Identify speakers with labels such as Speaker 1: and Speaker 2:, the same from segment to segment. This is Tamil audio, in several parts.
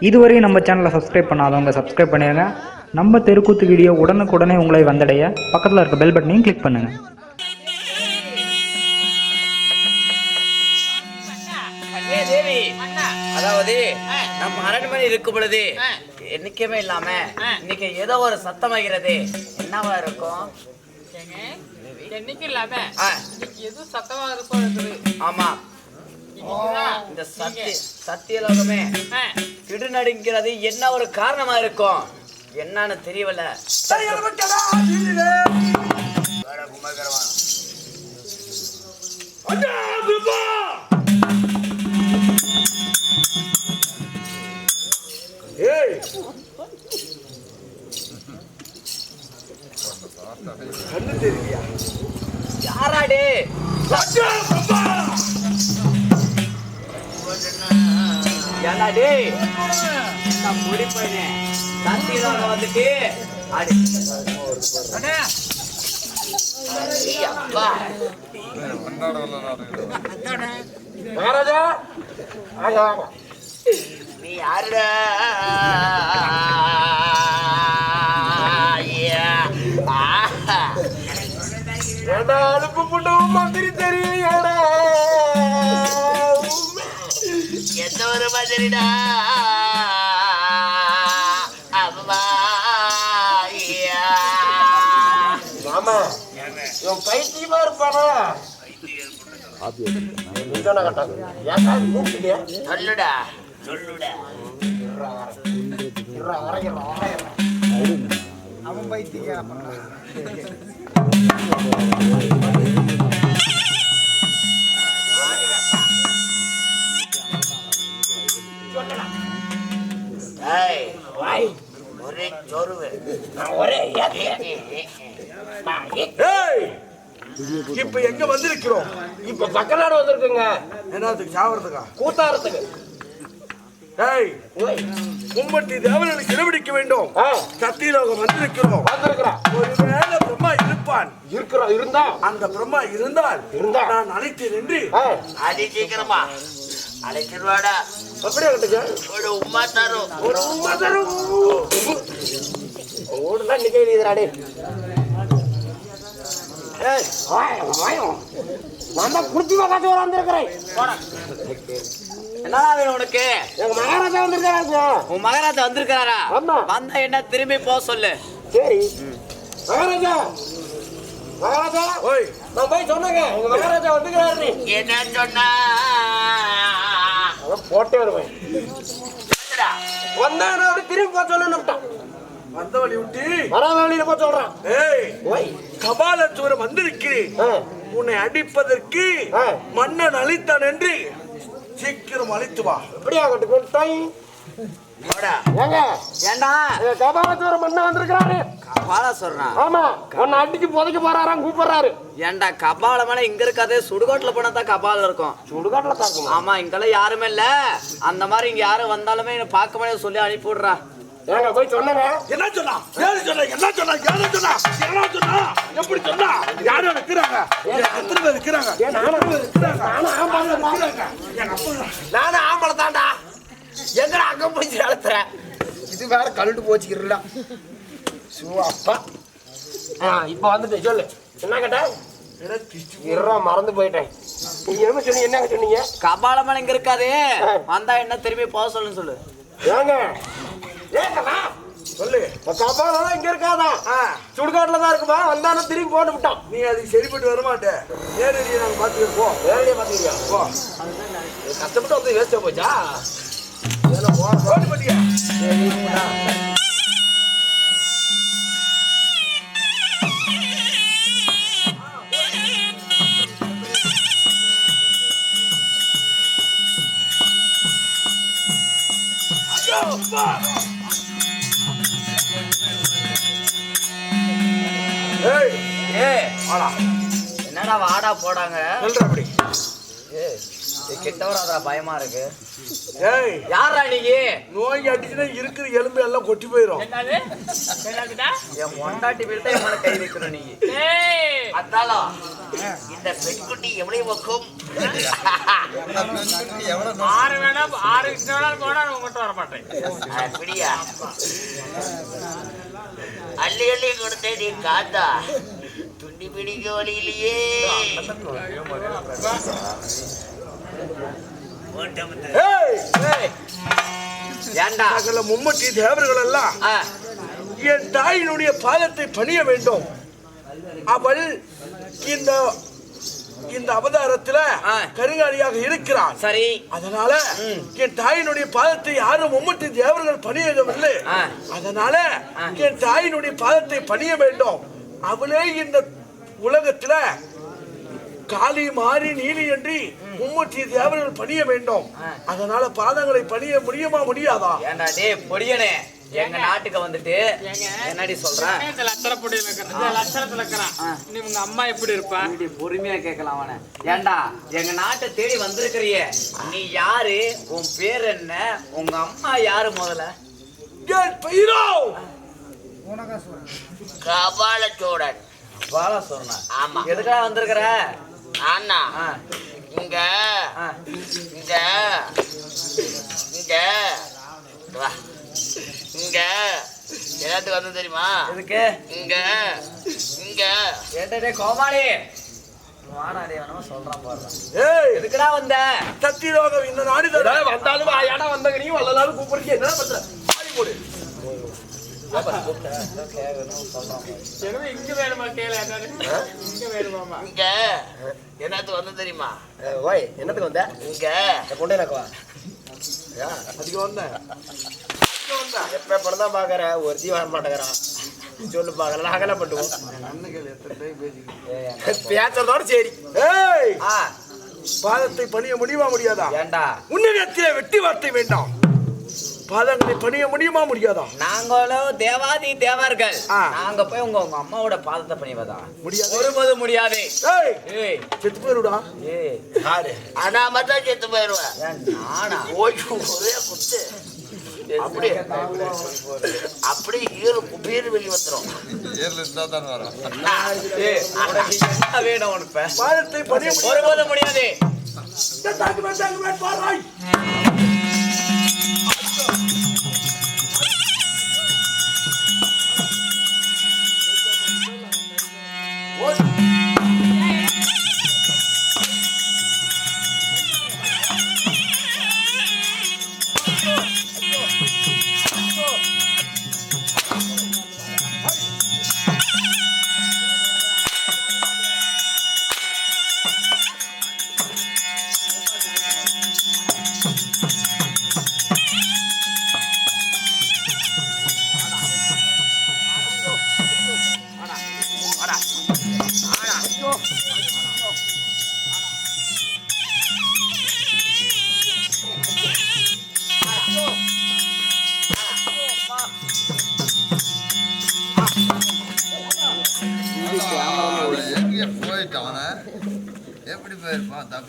Speaker 1: இதுவரையும் நம்ம சேனலை சப்ஸ்கிரைப் பண்ணாதவங்க சப்ஸ்கிரைப் பண்ணிடுங்க நம்ம தெருக்கூத்து வீடியோ உடனுக்குடனே உங்களை வந்தடைய பக்கத்தில் இருக்க பெல் பட்டனையும் கிளிக் பண்ணுங்கள்
Speaker 2: அதாவது. நம்ம அரண்மனை இருக்கும் பொழுது. என்னைக்குமே இல்லாம. இன்னைக்கு ஏதோ ஒரு சத்தமாகிறது என்னவா இருக்கும்
Speaker 3: என்னைக்கு இல்லாம
Speaker 2: ஆ.
Speaker 3: இன்னைக்கு எது சத்தமா இருக்கும் இருக்குது
Speaker 2: ஆமா இந்த சத்திய சத்தியலோகமே.
Speaker 3: ஆ,
Speaker 2: திடுநடுங்கிறது என்ன ஒரு காரணமா இருக்கும்? என்னன்னு தெரியவில்ல.
Speaker 4: ஏய். கண்ணு தெரியலையா
Speaker 2: யாராடே? ஏன்டாடே நான் முடிப்பேனே சத்தியலோகம் வந்துட்டு அடி.
Speaker 3: அண்ணா.
Speaker 4: மகாராஜா
Speaker 2: நீ யாருடா. மாதிரிடா.
Speaker 4: மாமா இவன் பைத்தியமா இருப்பானா?
Speaker 2: சொல்லுடா. சொல்லுடா.
Speaker 4: அவன் பைத்தியம் இப்ப எங்க வந்திருக்கிறோம்? இப்ப பக்கநாடு வந்திருக்குங்க. என்னத்துக்கு சாவறதுக்கா? கூத்தாரத்துக்கு. ஏய் கும்பட்டி தேவனை சிறபிடிக்க வேண்டும். சத்தியலோகம் வந்திருக்கிறோம். வந்திருக்கிறோம் ஒருவேளை பிரம்மா இருப்பான். இருக்கிறோம் இருந்தா. அந்த பிரம்மா இருந்தால் இருந்தா. நான் அழைத்தேன் என்று
Speaker 2: அடி சீக்கிரமா. அழைச்சிருவாடா
Speaker 4: அப்படியே
Speaker 2: உமா தரும்
Speaker 4: ஒரு உம்மா தரும் ஓடுனா நிக்க நீதராடே ஏய் வாய் வாயம் நான் தான் குடிச்சு காட்சி வர வந்திருக்கிறேன்.
Speaker 2: என்ன வேணும் உனக்கு?
Speaker 4: எங்க மகாராஜா வந்திருக்காங்க
Speaker 2: உன் மகாராஜா வந்திருக்காரா?
Speaker 4: ஆமா.
Speaker 2: வந்தா என்ன திரும்பி போக சொல்லு.
Speaker 4: சரி. மகாராஜா. மகாராஜா. ஓய். நான் போய் சொன்னேங்க உங்க மகாராஜா வந்துக்கிறாரு
Speaker 2: என்ன சொன்னா?
Speaker 4: போட்டே வருவேன். வந்தான அப்படி திரும்பி போக சொல்லணும் வந்த வழி விட்டு வராத வழியில போக சொல்றான். ஏய் ஓய். கபாலச்சுவரம் வந்திருக்கிறேன். உன்னை அடிப்பதற்கு மன்னன் அழித்தான் என்று சீக்கிரம் அழித்து வா. எப்படியா கட்டு கொண்டாய்
Speaker 2: போடா.
Speaker 4: ஏங்க.
Speaker 2: ஏண்டா?
Speaker 4: கபாலச்சுவரம் மன்னன் வந்திருக்கிறாரு.
Speaker 2: கபால சொல்றான்
Speaker 4: ஆமா. உன்னை அடிச்சு புதைக்க போறாராம் கூப்பிடுறாரு.
Speaker 2: ஏண்டா கபால மேல இங்க இருக்காது. சுடுகாட்டுல போனா தான் கபால் இருக்கும்.
Speaker 4: சுடுகாட்டுல
Speaker 2: ஆமா இங்கெல்லாம் யாருமே இல்ல. அந்த மாதிரி இங்க யாரும் வந்தாலுமே என்ன பார்க்க முடியாது சொல்லி அனுப்பி விடுறா.
Speaker 4: ஏங்க போய் சொன்னங்க என்ன சொன்னா? ஏது சொன்னா? என்ன சொன்னா? யாரு சொன்னா? என்ன சொன்னா? எப்படி சொன்னா? யாரு இருக்கிறாங்க? எத்தனை பேர் இருக்கிறாங்க? நானும் ஆம்பளை
Speaker 2: நானும் ஆம்பளை தான்டா எங்கடா அங்க போய் நடத்துற
Speaker 4: இது வேற கழுட்டு போச்சுக்கிறா சோ அப்பா. ஆ இப்போ வந்துட்டு சொல்லு. என்ன கேட்ட? மறந்து போயிட்டேன். நீங்க என்ன சொன்னீங்க? என்னங்க சொன்னீங்க?
Speaker 2: கபால மேல இங்க இருக்காது வந்தா என்ன திரும்பி போக சொல்லுன்னு சொல்லு.
Speaker 4: ஏங்க சொல்லு. கபாலாம் இங்க இருக்காதா? சுடுகாட்டுல தான் இருக்குமா? வந்தானே திரும்பி போட்டு விட்டான். நீ அதுக்கு சரிப்பட்டு வர மாட்டே நேரடியை நாங்க பாத்துக்கிறோம். நேரடியா பாத்துக்கிறியா? போ. கஷ்டப்பட்டு வந்து வேஸ்டா போச்சா? போட்டு போட்டியா? ஏய்
Speaker 2: என்னடா வாடா போடாங்க?
Speaker 4: அப்படி.
Speaker 2: கிட்ட வராதா பயமா இருக்கு.
Speaker 5: ஏய்.
Speaker 2: யாரா நீங்க
Speaker 5: நோய் அடிச்சுன்னா இருக்கிற எலும்பு எல்லாம் கொட்டி போயிடும்
Speaker 3: என்னது? என்னதுடா?
Speaker 2: என் மொண்டாட்டி வீட்டு என் மேல கை வைக்கணும் நீங்க இந்த பெண்குட்டி எவ்வளவு பக்கம்
Speaker 3: ஆறு வேணா ஆறு வேணாலும் போனா உங்ககிட்ட வர மாட்டேன்
Speaker 2: அப்படியா அள்ளி அள்ளி கொடுத்தே நீ காத்தா. துண்டி பிடிக்க வழியிலேயே. ஏண்டா?
Speaker 5: மும்மட்டி தேவர்கள் எல்லாம் என் தாயினுடைய பாதத்தை பணிய வேண்டும். அவள் இந்த இந்த அவதாரத்துல. கருங்காலியாக இருக்கிறாள்
Speaker 2: சரி.
Speaker 5: அதனால என் தாயினுடைய பாதத்தை யாரும் மும்மட்டி தேவர்கள் பணியவில்லை. அதனால. என் தாயினுடைய பாதத்தை பணிய வேண்டும். அவளே இந்த உலகத்துல காளி மாறி நீலி என்று மும்மூர்த்தி தேவர்கள் பணிய வேண்டும். அதனால பாதங்களை பணிய முடியுமா முடியாதா?
Speaker 2: பொடியனே. எங்க நாட்டுக்கு வந்துட்டு
Speaker 3: ஏங்க?
Speaker 2: என்னடி சொல்றேன்
Speaker 3: இந்த இருக்கிறான் இந்த லட்சணத்துல இருக்கிறான். நீ உங்க அம்மா எப்படி இருப்பா?
Speaker 2: இப்படி பொறுமையா கேட்கலாம் அவன. ஏண்டா எங்க நாட்டை தேடி வந்திருக்கிறியே. நீ யாரு? உன் பேர் என்ன? உங்க அம்மா யாரு முதல்ல?
Speaker 5: பெயரோ
Speaker 2: கபால சோழன் பால சொன்ன. ஆமா. எதுக்கா வந்திருக்கிற? இங்க இங்க இங்க வா. இங்க. எல்லாத்துக்கு வந்து தெரியுமா? எதுக்கு? இங்க. இங்க. ஏட்டே கோமாளி? என்னத்துக்கு வந்து தெரியுமா?
Speaker 4: ஓய் என்னத்துக்கு வந்த?
Speaker 2: இங்க.
Speaker 4: கொண்டே நக்கவா
Speaker 5: அதுக்கு வந்தேன்.
Speaker 4: எப்ப படம் தான் பாக்குற? ஒரு ஜீவன் வர மாட்டேங்கிறான். சொல்லு பாக்கலாம் அகல பண்ணுவோம்
Speaker 5: அண்ணன்கள் எத்தனை டைம்
Speaker 4: பேசுறதோட சரி.
Speaker 5: ஏய் பாதத்தை பணிய முடியுமா முடியாதா?
Speaker 2: ஏண்டா?
Speaker 5: உன்னிடத்திலே வெட்டி வார்த்தை வேண்டாம். பாதங்களை பணிய முடியுமா முடியாதா?
Speaker 2: நாங்களும் தேவாதி தேவர்கள்.
Speaker 5: ஆ.
Speaker 2: நாங்க போய் உங்க உங்க அம்மாவோட பாதத்தை பணிவதா?
Speaker 5: முடியாது.
Speaker 2: ஒருபோது முடியாது.
Speaker 5: செத்து போயிருடா.
Speaker 2: அனாம தான் செத்து போயிருவேன் நானா? ஒரே குத்து. அப்படி அப்படி ஈரு குபீர் வெளி வந்துரும் ஏய், உனக்கு என்ன வேணும் உனக்கு?
Speaker 5: பாதத்தை பணிய முடியாது?
Speaker 2: ஒருபோது முடியாது.
Speaker 5: தாக்கு மேல்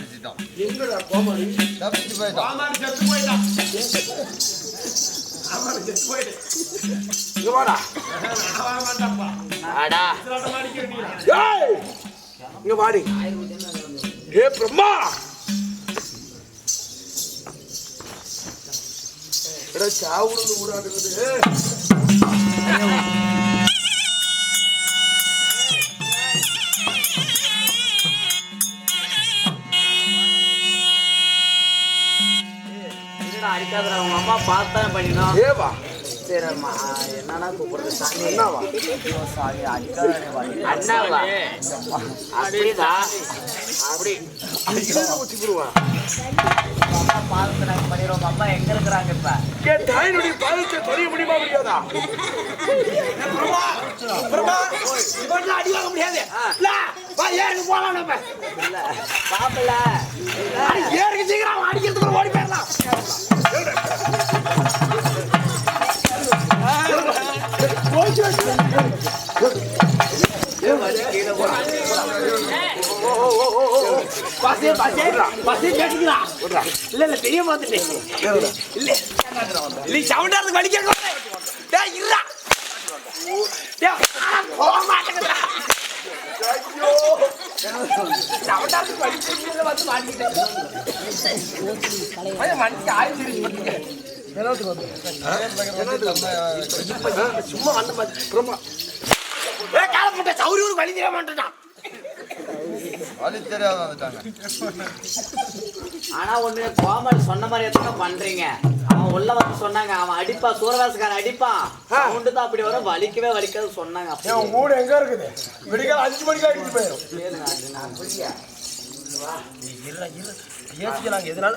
Speaker 6: தப்பிச்சிட்டான்
Speaker 5: எங்கடா கோமாளி?
Speaker 6: தப்பிச்சு போயிட்டான்
Speaker 5: இங்க வாடா.
Speaker 2: அடா
Speaker 5: ஏய்! இங்க வாடி. ஏ பிரம்மா! எடா சாவுறது ஊராடுறது
Speaker 2: அவங்க அம்மா பார்த்தா பண்ணினோம்
Speaker 5: ஏவா.
Speaker 2: சரி அம்மா என்னடா கூப்பிடுறது சாமி
Speaker 5: என்னவா
Speaker 2: சாமி அண்ணாவா அப்படிதா அப்படி பாதத்தை நாங்க பண்ணிடுறோம் உங்க அம்மா எங்க இருக்கிறாங்க இப்ப
Speaker 5: என் தாயினுடைய பாதத்தை பணிய முடியுமா முடியாதா அடி வாங்க முடியாது போலாம் நம்ம
Speaker 2: பாப்பல
Speaker 5: ஏறுக்கு சீக்கிரம் அடிக்கிறதுக்கு ஓடி போயிடலாம்
Speaker 4: பசே பசே பசே கேட்டுக்கலாம் இல்ல இல்ல தெரிய மாட்டேன் இல்ல இல்ல சவுண்டாருக்கு வலி கேட்க டேய் இருடா டேய் ஆ, போக மாட்டேங்குதுடா சவுண்டாருக்கு வலி கேட்க வந்து மாட்டிக்கிட்டேன் ஐயா மனுஷன் ஆயிடுச்சு சும்மா மாதிரி காலப்பட்ட சௌரியூர் வழி தெரிய மாட்டேன்
Speaker 6: வழி தெரியாத வந்துட்டாங்க.
Speaker 7: ஆனா ஒண்ணு கோமல் சொன்ன மாதிரி எத்தனை பண்றீங்க? அவன் உள்ள வந்து சொன்னாங்க அவன் அடிப்பா சூரதாசுக்காரன் அடிப்பான். சவுண்டு தான் அப்படி வரும் வலிக்கவே வலிக்காது சொன்னாங்க அப்படி.
Speaker 5: என் ஊடு எங்க இருக்குது? விடிகால அஞ்சு மணிக்கு அடிச்சு போயிடும்
Speaker 4: எதனால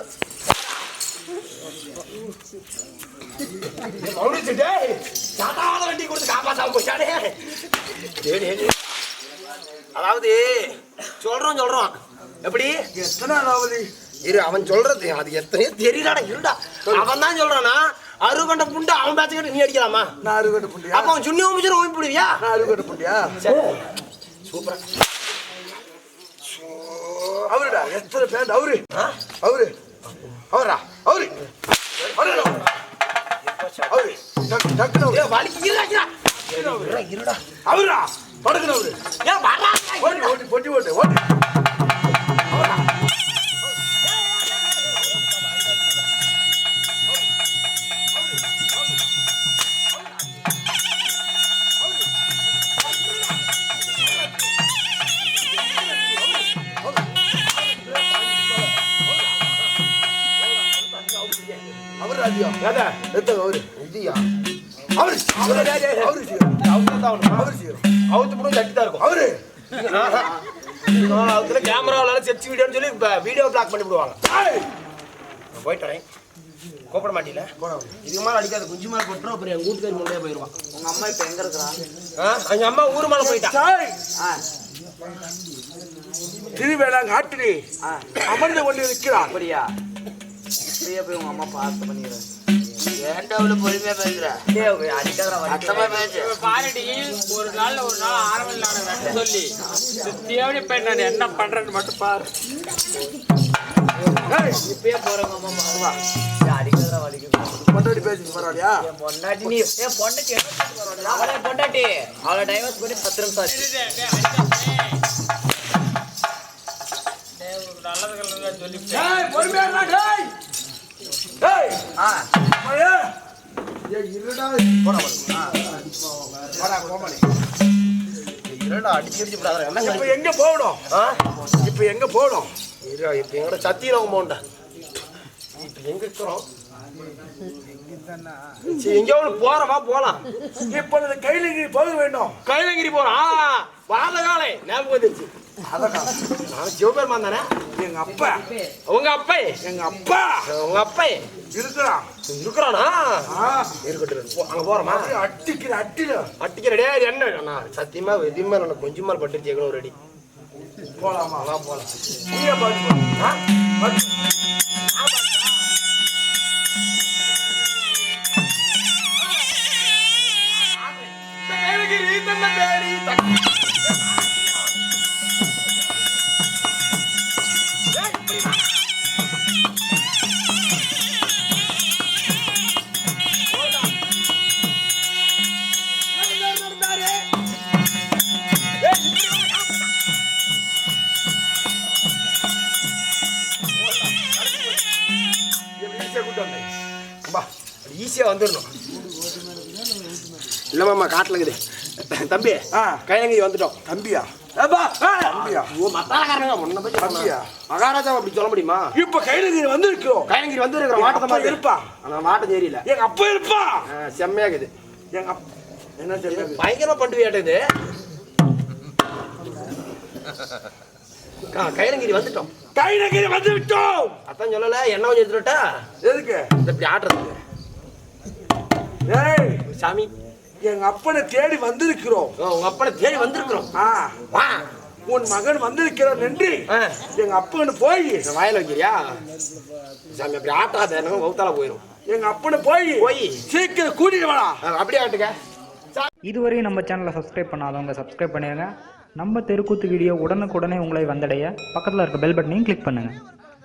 Speaker 5: மௌனிச்சு டேய்
Speaker 4: சாதாரண வண்டி கொடுத்து காப்பாத்தாம டேய். அதாவது சொல்றோம் சொல்றோம். எப்படி?
Speaker 5: எத்தனை அதாவது
Speaker 4: இரு அவன் சொல்றது அது எத்தனையோ தெரியலடா இருடா. அவன் தான் சொல்றானா அறுகண்ட புண்டை அவன் பேச்சுக்கிட்டு நீ அடிக்கலாமா?
Speaker 5: நான் அறுகட்டு புண்டியா?
Speaker 4: அப்ப அவன் சுண்ணி ஓமிச்சு ஓமி போடுவியா?
Speaker 5: நான் அறுகட்டு புண்டியா?
Speaker 4: சூப்பரா.
Speaker 5: அவருடா எத்தனை பேண்ட்? அவரு. அவரு. அவரா? அவரு. அவரு. டக்கு டக்குனு
Speaker 4: வலிக்கு இருடா இருடா இருடா
Speaker 5: அவரா? படுக்கணும் அவரு. ராஜியா
Speaker 4: ஏதா
Speaker 5: எத்தனை அவரு
Speaker 4: இதுயா
Speaker 5: அவரு அவரு அவரு. அவரு செய்யணும்.
Speaker 4: அவுத்து போடும் சட்டி தான் இருக்கும்
Speaker 5: அவரு
Speaker 4: அதுல கேமராவில செச்சு வீடியோன்னு சொல்லி வீடியோ பிளாக் பண்ணி விடுவாங்க போயிட்டேன் கூப்பிட மாட்டீல இதுக்கு மேல அடிக்காத குஞ்சு மேல போட்டுரும் அப்புறம் எங்க வீட்டுக்காரி முன்னே போயிடுவான்
Speaker 7: உங்க அம்மா இப்ப எங்க இருக்கிறான்
Speaker 4: ஆ, எங்க அம்மா ஊர் மேல போயிட்டா
Speaker 5: திருவேளாங்காட்டிலே
Speaker 7: ஆ,
Speaker 5: அமர்ந்து கொண்டு இருக்கிறார்
Speaker 7: அப்படியா இப்படியே போய் உங்க அம்மா பார்த்து பண்ணிடுறேன்.
Speaker 2: ஏன்டா அவ்வளவு பொறுமையா பேசுற?
Speaker 7: அடிக்காத
Speaker 2: சத்தமா பேசு.
Speaker 3: இப்ப பாருடி ஒரு நாள்ல ஒரு நாள் சொல்லி நான் என்ன பண்றேன்னு மட்டும் பாரு.
Speaker 7: இப்பயே அம்மா பாருவா அடிக்காத வலிக்குது
Speaker 5: பொண்டாட்டி பேசிட்டு
Speaker 7: என் பொண்டாட்டி நீ என் பொண்டாட்டி பொண்டாட்டி. அவளை டைவர்ஸ் பண்ணி பத்து நிமிஷம்
Speaker 5: இப்ப எங்க போகணும்? இப்ப எங்க போகணும்?
Speaker 4: இப்ப எங்கட சத்தியில போண்டா இப்ப எங்க இருக்கிறோம்? எங்கேயாவது போறோமா போலாம்.
Speaker 5: இப்பொழுது கைலகிரி போக வேண்டும்.
Speaker 4: கைலங்கிரி போறோம். வாழ காலை. ஞாபகம் வந்துருச்சு. நான் சிவபெருமான் தானே
Speaker 5: எங்க அப்பா
Speaker 4: உங்க அப்பை
Speaker 5: எங்க அப்பா
Speaker 4: உங்க அப்பை
Speaker 5: இருக்கிறான்
Speaker 4: இருக்கிறானா
Speaker 5: ஆ,
Speaker 4: இருக்கட்டும் போ, அங்க போறோமா
Speaker 5: அட்டிக்கிற அட்டில
Speaker 4: அட்டிக்கிற டேய் என்ன நான் சத்தியமா எதுவுமே கொஞ்சம் மேல பட்டு ஜெகன் ஒரு அடி
Speaker 5: போலாமா
Speaker 4: வா போலாம்
Speaker 5: நீயே பாட்டு? பாட்டு.
Speaker 4: கைலகிரி தன்ன பேரி தக்க ஈஸியா வந்துடணும் இல்லமாம்மா காட்டுல இருக்குது. தம்பி
Speaker 5: ஆ.
Speaker 4: கைலங்கிரி வந்துட்டோம்.
Speaker 5: தம்பியா. தம்பியா?
Speaker 4: ஓ மத்தாளக்காரங்க முன்ன போய்
Speaker 5: தம்பியா?
Speaker 4: மகாராஜா அப்படி சொல்ல முடியுமா?
Speaker 5: இப்ப கைலகிரி வந்திருக்கிறோம்.
Speaker 4: கைலங்கிரி வந்து இருக்கிற
Speaker 5: எங்க
Speaker 4: மாட்டத்தை
Speaker 5: அப்பா
Speaker 4: மாதிரி
Speaker 5: இருப்பா.
Speaker 4: மாட்டம் தெரியல.
Speaker 5: எங்க அப்பா இருப்பா.
Speaker 4: செம்மையா இருக்குது.
Speaker 5: எங்க அப்~ என்ன தெரியாது
Speaker 4: பயங்கரமா பண்டு வியாட்டது கைலங்கிரி வந்துட்டோம்.
Speaker 5: கைலகிரி வந்து விட்டோம்
Speaker 4: அதான் சொல்லல என்ன கொஞ்சம் எடுத்துட்டா
Speaker 5: எதுக்கு?
Speaker 4: இந்த இப்படி
Speaker 5: ஏய்
Speaker 4: சாமி.
Speaker 5: எங்க அப்பனை தேடி வந்திருக்கிறோம்.
Speaker 4: ஓ, உங்க அப்பனை தேடி வந்திருக்கிறோம்.
Speaker 5: ஆ.
Speaker 4: வா.
Speaker 5: உன் மகன் வந்திருக்கிறான் என்று
Speaker 4: ஆ,
Speaker 5: எங்க அப்பனை போய்.
Speaker 4: வாயில வைக்கிறியா சாமி அப்படி ஆட்டாத எனக்கு வௌத்தால போயிரும்.
Speaker 5: எங்க அப்பனை போய்.
Speaker 4: போய்.
Speaker 5: சீக்கிரம் கூட்டிட்டு வாடா.
Speaker 4: ஆ, அப்படியே ஆட்டுக்க.
Speaker 1: இதுவரையும் நம்ம சேனலை சப்ஸ்கிரைப் பண்ணாதவங்க சப்ஸ்கிரைப் பண்ணிடுங்க நம்ம தெருக்கூத்து வீடியோ உடனுக்குடனே உங்களை வந்தடைய. பக்கத்தில் இருக்க பெல் பட்டனையும் கிளிக் பண்ணுங்கள்